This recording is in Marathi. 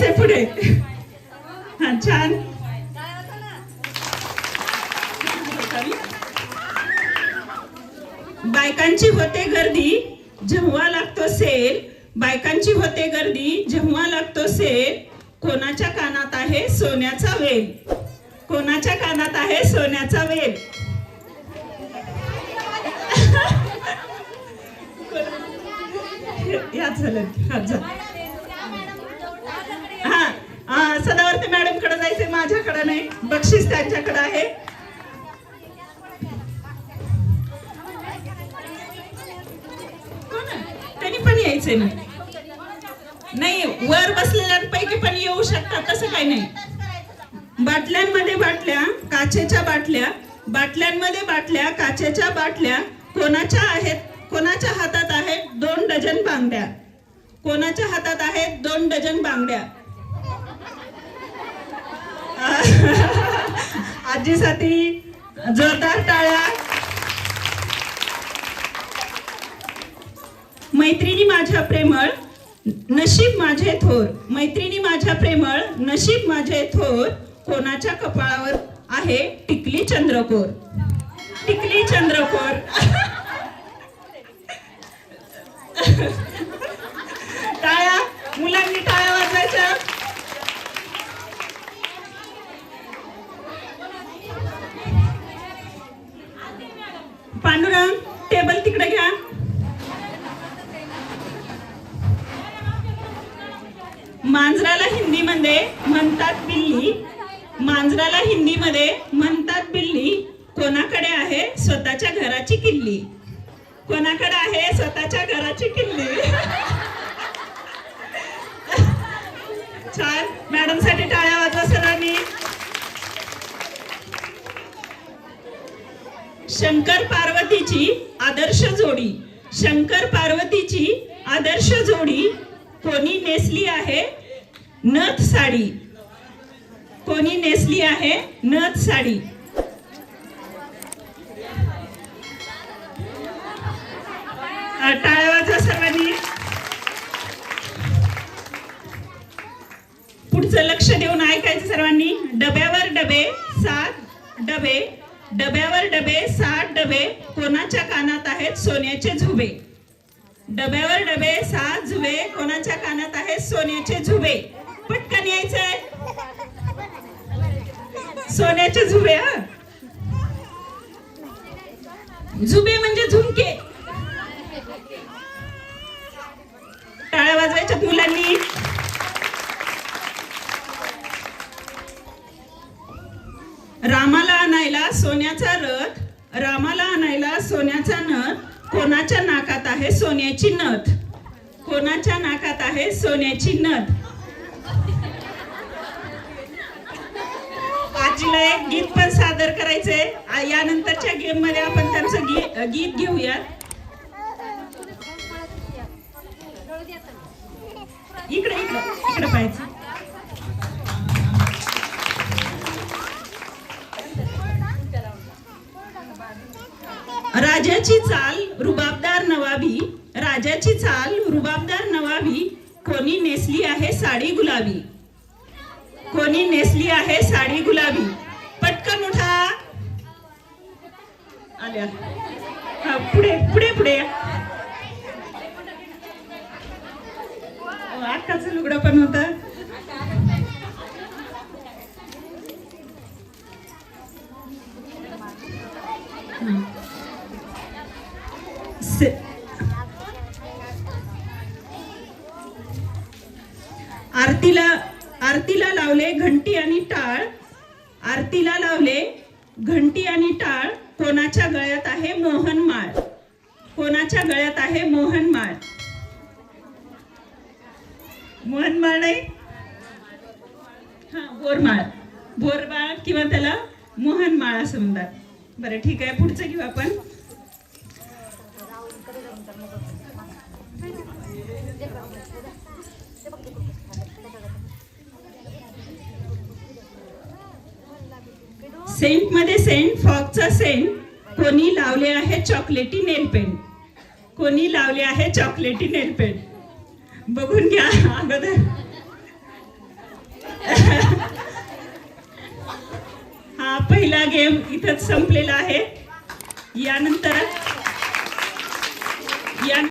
यायचंय पुढे हा छान बायकांची होते गर्दी जेव्हा लागतो सेल बायकांची होते गर्दी जेव्हा लागतो सेल कोणाच्या कानात आहे सोन्याचा वेल? कोणाच्या कानात आहे सोन्याचा वेल? या झालं हा जा हा ते मॅडमकडे जायचंय माझ्याकडे नाही बक्षीस त्यांच्याकडे आहे. हो त्यांनी पण यायचंय ना. नाही वर बसलेल्यांपैकी पण येऊ शकतात तसं काही नाही. बाटल्यांमध्ये बाटल्या काचेच्या बाटल्या बाटल्यांमध्ये बाटल्या काचेच्या बाटल्या कोणाच्या आहेत कोणाच्या हातात आहेत दोन डझन बांगड्या. कोणाच्या हातात आहेत दोन डझन बांगड्या. आजीसाठी जोरदार टाळ्या. मैत्रिणी माझ्या प्रेमळ नशीब माझे थोर. मैत्रिणी माझ्या प्रेमळ नशीब माझे थोर. कोणाच्या कपाळावर आहे टिकली चंद्रकोर? टिकली चंद्रकोर. पांडुरंग टेबल तिकडे घ्या. मांजराला हिंदीमध्ये म्हणतात बिल्ली. मांजराला हिंदीमध्ये म्हणतात बिल्ली. कोणाकडे आहे? स्वतःच्या घराची किल्ली. कोणाकडे आहे? स्वतःच्या घराची किल्ली. शंकर पार्वतीची आदर्श जोडी. शंकर पार्वतीची आदर्श जोडी कोणी नेसली आहे? नथ साडी. कोणी नेसली आहे? नथ साडी. अ, सर्वांनी. पुढचं लक्ष देऊन ऐकायचं सर्वांनी. डब्यावर डबे सात डबे डब्यावर डबे सात डबे कोणाच्या कानात आहेत? सोन्याचे झुबे. डब्यावर डबे सात झुबे कोणाच्या कानात आहेत? सोन्याचे झुबे. पटकन यायचंय. सोन्याचे झुबे हा. झुबे म्हणजे झुमके. टाळ्या वाजवायच्या मुलांनी. रामाला आणायला सोन्याचा रथ रामाला आणायला सोन्याचा नथ कोणाच्या नाकात आहे सोन्याची नथ? कोणाच्या नाकात आहे सोन्याची नथ? आजीला एक गीत पण सादर करायचंय. यानंतरच्या गेममध्ये आपण त्यांचं गी- गीत घेऊयात. इकडे इकडे इकडे पाहायचं. राजाची चाल रुबाबदार नवाबी राजाची चाल रुबाबदार नवाबी कोणी नेसली आहे साडी गुलाबी. कोणी नेसली आहे साडी गुलाबी. पटकन उठा. आल्या. हा, पुढे पुढे पुढे. आत्ताचं लुगडं पण होतं. आरतीला आरतीला लावले घंटी आणि टाळ. आरतीला लावले घंटी आणि टाळ. कोणाच्या गळ्यात आहे मोहन माळ? कोणाच्या गळ्यात आहे मोहन मोहनमाळ मोहनमाळ नाही? हा बोरमाळ बोरमाळ किंवा त्याला मोहनमाळ असं म्हणतात. बरं ठीक आहे. पुढचं घेऊ आपण. सेंटमध्ये सेंट फॉगचा सेंट कोणी लावले आहे चॉकलेटी नेल पेंट कोणी लावले आहे चॉकलेटी नेल पेंट बघून घ्या अगोदर. हा पहिला गेम इथंच संपलेला आहे. यानंतर या